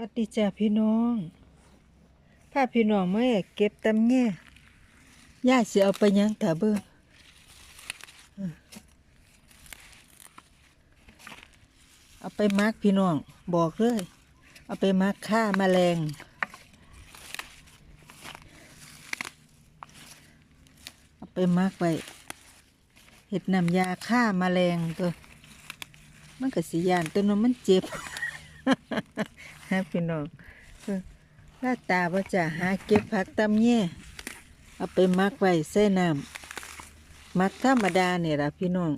วัดดีจ้าพี่น้องพาพี่น้องมาเก็บตำแง่ย่าสิเอาไปยังถาเบิ่งเอาไปมักพี่น้อง บอกเลย เอาไปมักฆ่าแมลงเอาไปมักไว้เห็ดนำยาฆ่าแมลงตัว มันก็สิยานตัวนั้นมันเจ็บ ฮะพี่น้องหน้าตาว่าจะหาเก็บผักตำแย่เอาไปมักไว้ใส่น้ำมักธรรมดาเนี่ยละพี่น้อง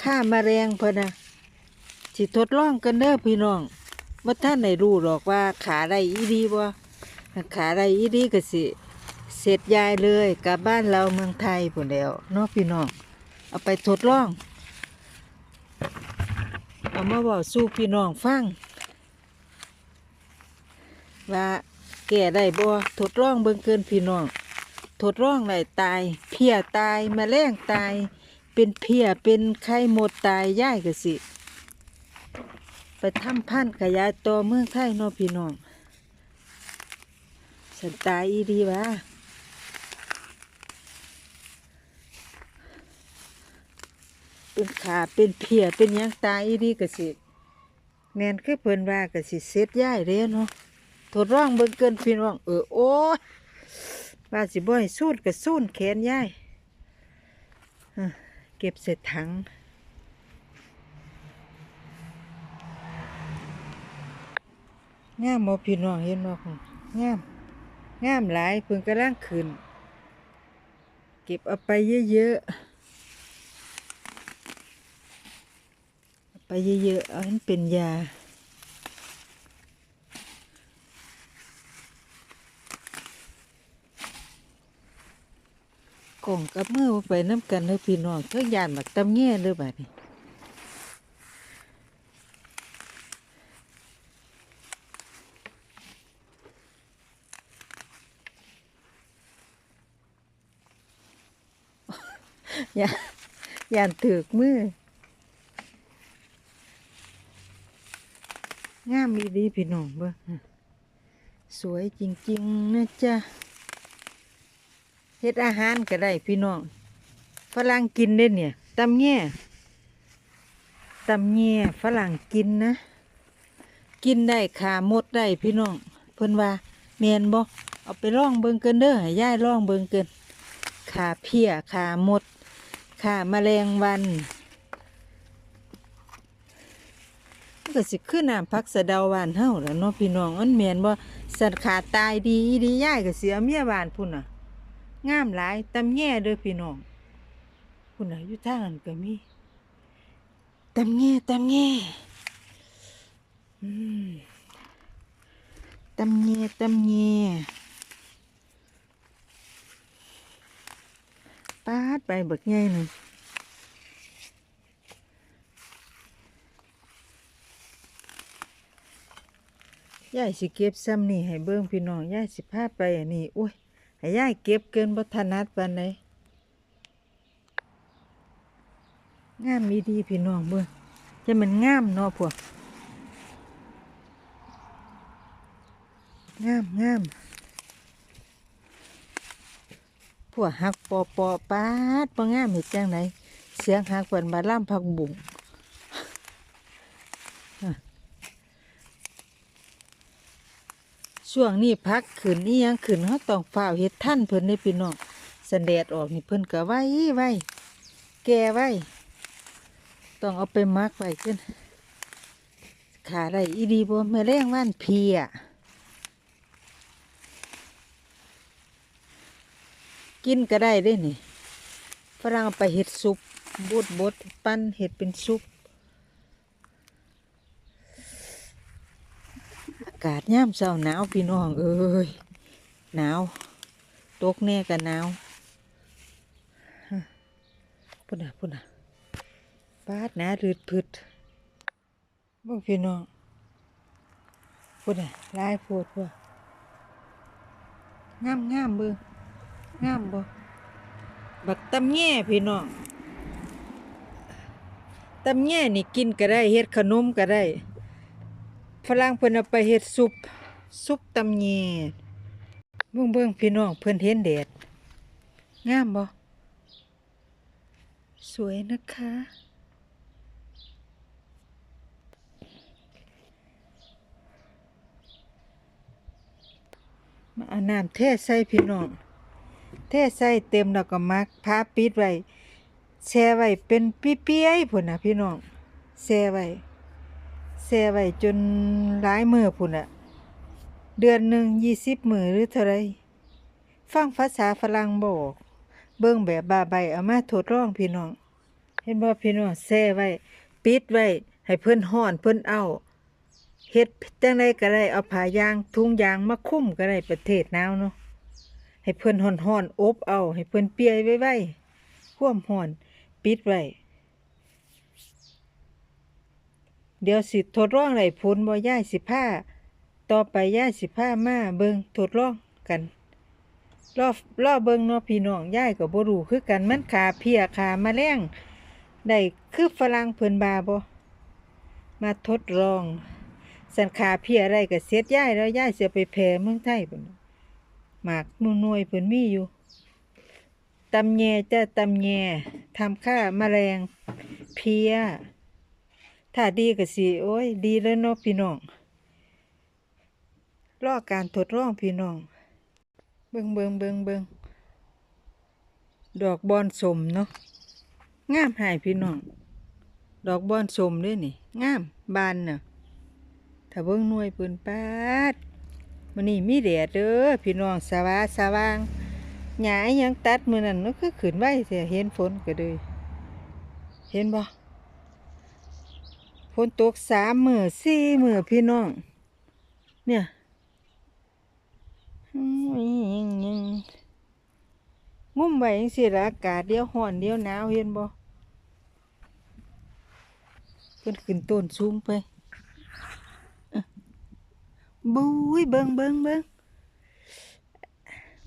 ค่ามาแรงพอนะสิทดลองกันเด้อพี่น้องว่าท่านไหนรู้หรอกว่าขาได้อีดีบ่ถ้าขาได้อีดีก็สิ เสร็จยายเลยกลับบ้านเราเมืองไทยผุนแล้วเนาะพี่น้องเอาไปทดลอง เอามาบอกสู้พี่น้องฟัง ว่าแก่ได้บ่ทดลองเบิ่งเกินพี่น้องทดลองได้ตาย เพียตายแมลงตาย เป็นเพียเป็นไข้หมดตายย่ายกสิ ไปทำพันธ์ขยายตัวเมืองไทยเนาะพี่น้องสันตายอีดีวะ เป็นขาเป็นเพียเป็นยังตายอีดีกสิแมนคือเพิ่นว่ากสิเสร็จย่ายเด้เนาะทดลองเบิ่งเกินพี่น้องเออโอ้ยว่าสิบ่ให้สูดก็สูนแขนย่ายอ่เก็บเสร็จถังงามบ่พี่น้องเห็นบ่ของงามงามหลายเพิ่นกำลังขึ้น เก็บเอาไปเยอะๆ ไปเยอะๆ เอาให้เป็นยา กล่องกับมือไปน้ำกันเลยพี่น้องเท่ายานหมักตำแง่เลยแบบนี้ยานยานถือกมือ งามอีดีพี่น้องเบ้อสวยจริงๆนะจ๊ะเฮ็ดอาหารก็ได้พี่น้องฝรั่งกินได้เนี่ยตำแง่ตำแง่ฝรั่งกินนะ กินได้ขาหมดได้พี่น้องเพิ่นว่าแมนบ่เอาไปล่องเบิงเกินเด้อให้ย่ายล่องเบิงเกินขาเพี้ยขาหมดขาแมลงวัน มัน ก็สิขึ้นน้ำพักสะเดาหวานเฮาแล้วเนาะพี่น้องมันแม่นบ่สัตว์ขาตายดีอีดีย่ายก็เสียเมียบานพุ่นน่ะงามหลายตำแย่เด้อพี่น้องพุ่นน่ะอยู่ทางนั้นก็มีตำแย่ตำแย่อืมตำแย่ตำแย่ปาดไปบิกใหญ่หนึ่ง ยายสิเก็บซ้ำนี่ให้เบิ่งพี่น้องยายสิพาไปอันนี้อุ้ยให้ยายเก็บเกินบ่ถนัดปานใดงามมีดีพี่น้องเบิ่งจะมันงามเนาะพวกงามงามพวกหักปอปอปาดบ่งามเฮ็ดจังไดเสียงหักเพิ่นมาล่ำผักบุ้ง ช่วงนี้พักขืนนี่ยังขืนเขาต้องฝ้าวเฮ็ดท่านเพิ่นได้พี่น้องสันแดดออกนี่เพิ่นก็ไว้ไว้แก่ไว้ต้องเอาไปมักไว้ขึ้นขาได้อีดีบ่แม่แรงว่านเพียกินก็ได้เด้นี่ฝรั่งเอาไปเฮ็ดซุปบดบดปั้นเฮ็ดเป็นซุปากาศย่ำเช้าหนาวพี่น้องเอ้ยหนาวตกแน่กันหนาวพุ่นน่ะพุ่นน่ะปาดหนารืดพืดบ่พี่น้องพุ่นน่ะลายโพดว่งามงามเบิ่งงามบ่บักตำแย่พี่น้องตำแย่นี่กินก็ได้เฮ็ดขนมก็ได้ ฝรั่งเพิ่นเอาไปเฮ็ดซุปซุปตำแย่เบิ่งเบิ่งพี่น้องเพิ่นเห็นแดดงามบ่สวยนะคะ มาเอาน้ำเทใส่พี่น้องเทใส่เต็มแล้วก็มักพาปิดไว้แช่ไว้เป็นปีเปียๆพุ่นน่ะพี่น้องแช่ไว้ แช่ไว้จนหลายมือพุ่นน่ะเดือนหนึ่งยี่สิบมือหรือเท่าไรฟังภาษาฝรั่งบอก เบิ่งแบบบาใบเอามาทดลองพี่น้อง เห็นบ่พี่น้องแช่ไว้ ปิดไว้ ให้เพิ่อนฮ้อนเพิ่อนเอาเฮ็ดจังไดก็ได้เอาผ้ายางถุงยางมาคลุมก็ได้ประเทศหนาวเนาะให้เพิ่อนห่อนๆอนอบเอา ให้เพิ่อนเปียไว้ไว้ห่วมห่อน ปิดไว้ เดี๋ยวสิทดลองได้ผลบ่ย้ายสิผ้าต่อไปย้ายสิผ้ามาเบิงทดลองกันรอบรอบเบิงเนาะพี่น้องย้ายก็บ่รู้คือกันมันขาเพียขามาแมลงได้คือฝรั่งเพิ่นบาบ่มาทดลอง สันขาเพียอะไรก็เสร็จย้ายแล้วย้ายเสิเอาไปแผ่เมืองไทยพุ่นหมากหน่วยเพิ่นมีอยู่ตำแยจ้าตำแยทำค่าแมลงเพีย ถ้าดีก็สิโอ้ย ดีแล้วเนาะพี่น้องรอการทดลองพี่น้อง เบิงเบิงเบิงเบิงดอกบอนสมเนาะงามหายพี่น้อง ดอกบอนสมด้วยนี่งามบานเน่ะถ้าเบิ่งหน่วยเพิ่นปาดมันนี้มีแดดเด้อพี่น้องสว่างสว่างหญ้าอิหยังตัดมือนั้นมันคือขึ้นไว้แต่เห็นฝนก็เลยเห็นบ่ ฝนตกสามมือสี่มือพี่น้อง เนี่ยงุ่มไว้จังซี่ล่ะอากาศเดียวร้อนเดียวหนาวเห็นบ่เพิ่นขึ้นต้นสูงไปบุ้ยเบิ้งเบิ้งเบิ้ง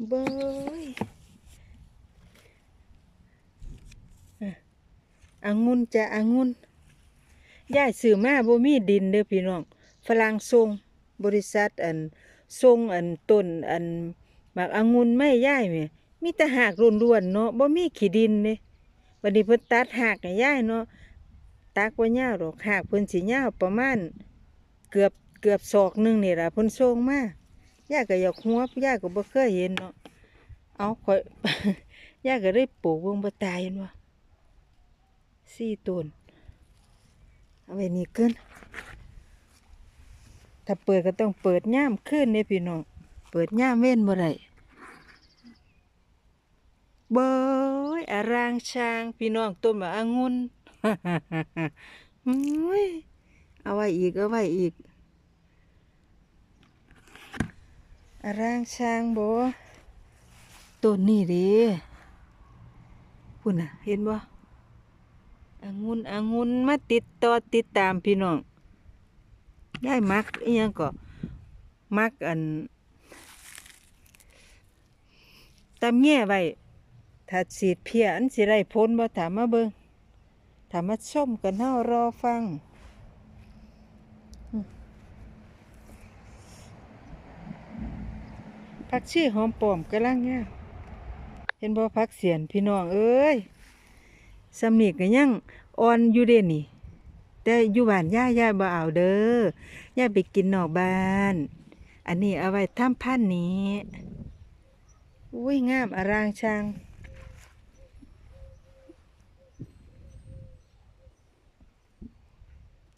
เบ้ยอะองุ่นจะอ่งุ่น ย่ายซื้อมาบ่มีดินเด้อพี่น้องฝรั่งส่งบริษัทอันส่งอันต้นอันหมากองุ่นไม่ย่ายแม่มีแต่หากล้วนๆเนาะบ่มีขี้ดินเด้วันนี้เพิ่นตัดหากให้ย่ายเนาะตักบ่ยาวดอกหากเพิ่นสิยาวประมาณเกือบเกือบศอกหนึงนี่ล่ะเพิ่นส่งมาย่าก็อยากหัวย่าก็บ่เคยเห็นเนาะเอาข่อยย่าก็ได้ปลูกเบิ่งบ่ตายเห็นบ่สี่ต้น เอาไว้นี่เกินถ้าเปิดก็ต้องเปิดย่ามขึ้นเด้พี่น้อง เปิดย่ามเว้นบ่ได้เบยอารางช้าง พี่น้องต้นมะองุ่นอุ้ยเอาไว้อีก เอาไว้อีกอาร่างช้างบ่ต้นนี่ดิพุ่นน่ะ เห็นบ่ องุนองุนมาติดต่อติดตามพี่น้อง ได้มักอีหยังก็มักอันตำแง่ไว้ถ้าสีดเพียอันสิไรพ้นบ่ถามมาเบิงถามมาชมกันเฮารอฟังผักชีหอมปอมกำลังงามเห็นบ่ผักเสียนพี่น้องเอ้ย สำนีก็ยังอ่อนอยู่เด่นนี่ แต่อยู่บ้านย่าย่าบ่เอาเด้อย่าไปกินนอกบ้าน อันนี้เอาไว้ทำพันนี้ อุ้ยงามอารางช่าง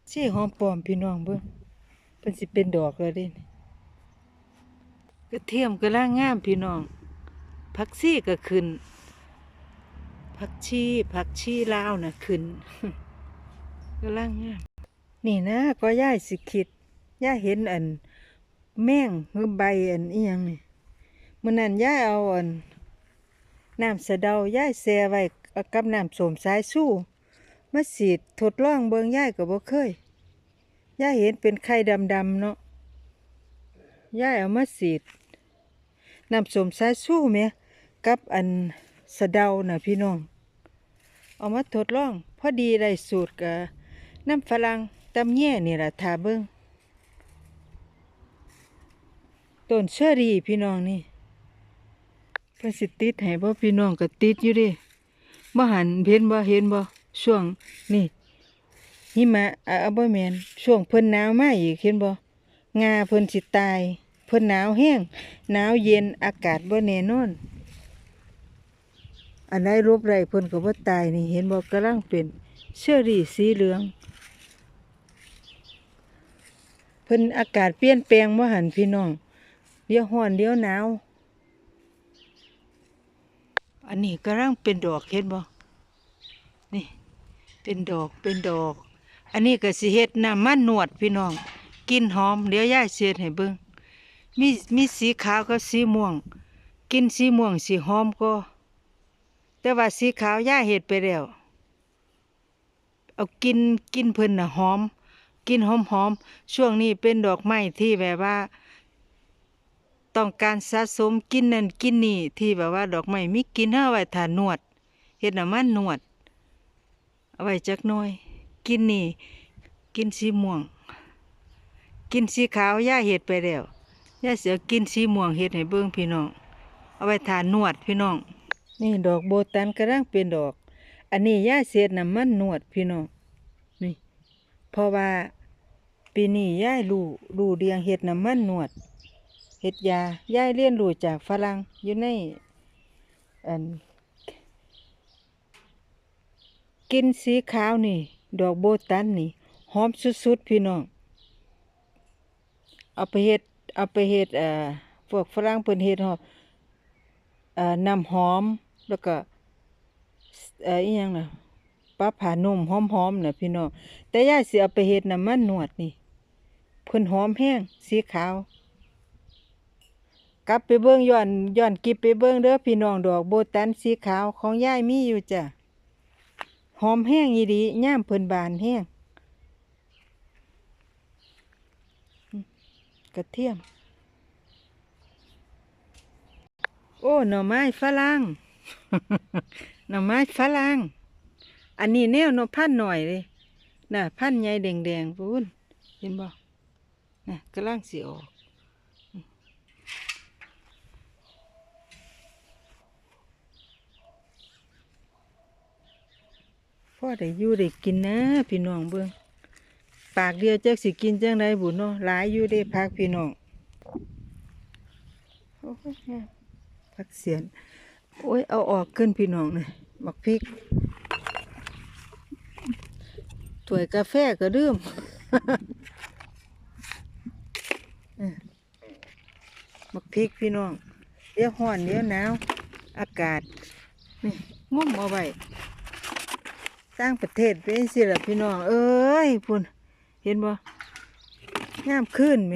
ชี่หอมปอมพี่น้องเบิ่งเพิ่นสิเป็นดอกแล้วเด้นี่กระเทียมก็ล่างงามพี่น้องผักชีก็ขึ้น ผักชีผักชีลาวนะขึ้นก็ล่างงามนี่นะก็ย่ายสิคิดย่าเห็นอัน แม่งหรือใบอันอีหยังนี่มันนั้นย่าเอาอันน้ำสะเดาย่ายแซ่ไว้กับน้ำสมสายสู้มาสีดทดลองเบิงย่ายก็บ่เคยย่าเห็นเป็นไข่ดำๆเนาะย่ายเอามาสีดน้ำสมสายสู้แหมกับอันสะเดาน่ะพี่น้อง เอามาทดลอง พอดีได้สูตรกับน้ำฝรั่งตำแย่นี่ละทาเบิงต้นเชอรี่พี่น้องนี่เพิ่นสิติดให้บ่พี่น้องก็ติดอยู่เดิบ่หันเห็นบ่เห็นบ่ช่วงนี่หิมะอะบ่แม่นช่วงเพิ่นหนาวมาอีกเห็นบ่งาเพิ่นสิตาย เพิ่นหนาวแห้งหนาวเย็นอากาศบ่แน่นอน อันใดรูปไรเพิ่นก็บ่ตายนี่เห็นบ่กำลังเป็นเชอรี่สีเหลือง เพิ่นอากาศเปลี่ยนแปลงบ่หันพี่น้องเดี๋ยวร้อนเดี๋ยวหนาว อันนี้กำลังเป็นดอกเห็นบ่นี่ เป็นดอกเป็นดอก อันนี้ก็สิเฮ็ดน้ำมันหนวดพี่น้อง กินหอมเดี๋ยวยายเสียดให้เบิ่งมีมีสีขาวกับสีม่วง กินสีม่วงสีหอมก็ แต่ว่าสีขาวยาเห็ดไปแล้ว เอากินกินเพิ่นน่ะหอม กินหอมหอมช่วงนี้เป็นดอกไม้ที่แบบว่า ต้องการสะสมกินนั่นกินนี่ที่แบบว่า ดอกไม้มีกินเฮาไว้ทานวดเฮ็ดน้ำมันนวดเอาไว้จักหน่อย กินนี่ กินสีม่วง กินสีขาวยาเห็ดไปแล้วยาเสือกินสีม่วงเฮ็ดให้เบิ่งพี่น้อง เอาไว้ทานวดพี่น้อง นี่ดอกโบตันกำลังเป็นดอก อันนี้ย่าเสียดน้ำมันนวดพี่น้องนี่เพราะว่าปีนี้ย่ายรู้รู้เรียงเห็ดน้ำมันนวดเห็ดยาย่ายเรียนรู้จากฝรั่งอยู่ในอันกินสีขาวนี่ ดอกโบตันนี่หอมสุดๆพี่น้องเอาไปเฮ็ดเอาไปเฮ็ดเอ่อพวกฝรั่งเพิ่นเฮ็ดหอมเอ่อนำหอม แล้วก็เอ่ออีหยังน่ะปลาผ่านุ่มหอมๆน่ะพี่น้องแต่ยายสิเอาไปเฮ็ดน้ำมันหนวดนี่เพิ่นหอมแห้งสีขาว กลับไปเบิ่งย้อนย้อนกิบไปเบิ่งเด้อพี่น้องดอกโบตันสีขาวของยายมีอยู่จ้ะหอมแห้งอีดีย่ามเพิ่นบานแห้งกระเทียม โอ้ หน่อไม้ฝรั่ง หน่อไม้ฝรั่งอันนี้แนวหน่อพันหน่อยเลยน่ะพันใหญ่แดงๆพูนเห็นบ่น่ะกำลังสิออกพ่อได้อยู่ได้กินนะพี่น้องเบิ่งปากเดียวจักสิกินจังไดบุญเนาะหลายอยู่ได้พักพี่น้องโอ้ยงามผักเสียน โอ้ย เอาออกขึ้นพี่น้องเลยบักพริกถ้วยกาแฟก็ดื่มบักพริกพี่น้องเดี๋ยวห้อนเดี๋ยวหนาว อากาศ นี่งุ่มเอาไว้ต่างประเทศเป็นสิล่ะพี่น้อง เอ้ยพุ่น เห็นบ่งามขึ้นไหม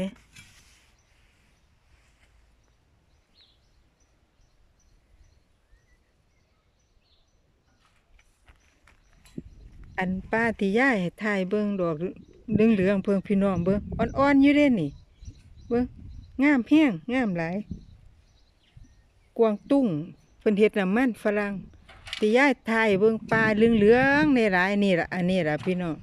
อันป้าที่ย่ายให้ถ่ายเบิ่งดอกเหลืองเหลืองเพิ่งพี่น้องเบิ่งอ่อนๆอยู่เด้นี่ เบิ่งงามแห้งงามหลายกวางตุ้งเพิ่นเฮ็ดน้ำมันฝรั่งที่ย่ายถ่ายเบิ่งปลาเหลืองเหลืองในหลายนี่ละอันนี้ละพี่น้อง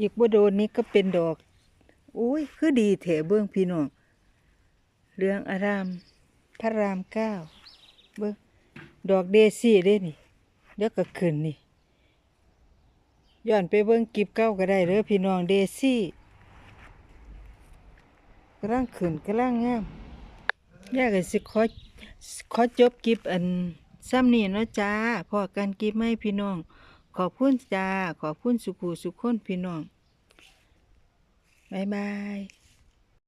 อีกบ่โดนนี้ก็เป็นดอกอุ้ยคือดีแถเบิ่งพี่น้องเหลืองอาราม พระรามเก้า เบิ้งดอกเดซี่เด้นี่ เดี๋ยวก็ขึ้นนี่ย้อนไปเบิ้งกิบเก้าก็ได้เด้อพี่น้องเดซี่กำลังขึ้นกำลังงามอยากให้สิขอขอจบกิบอันซ้ำนี่เนาะจ้าพอกันกิบไม่พี่น้อง ขอบคุณจ้า ขอบคุณสุขูสุขคนพี่น้องบายบาย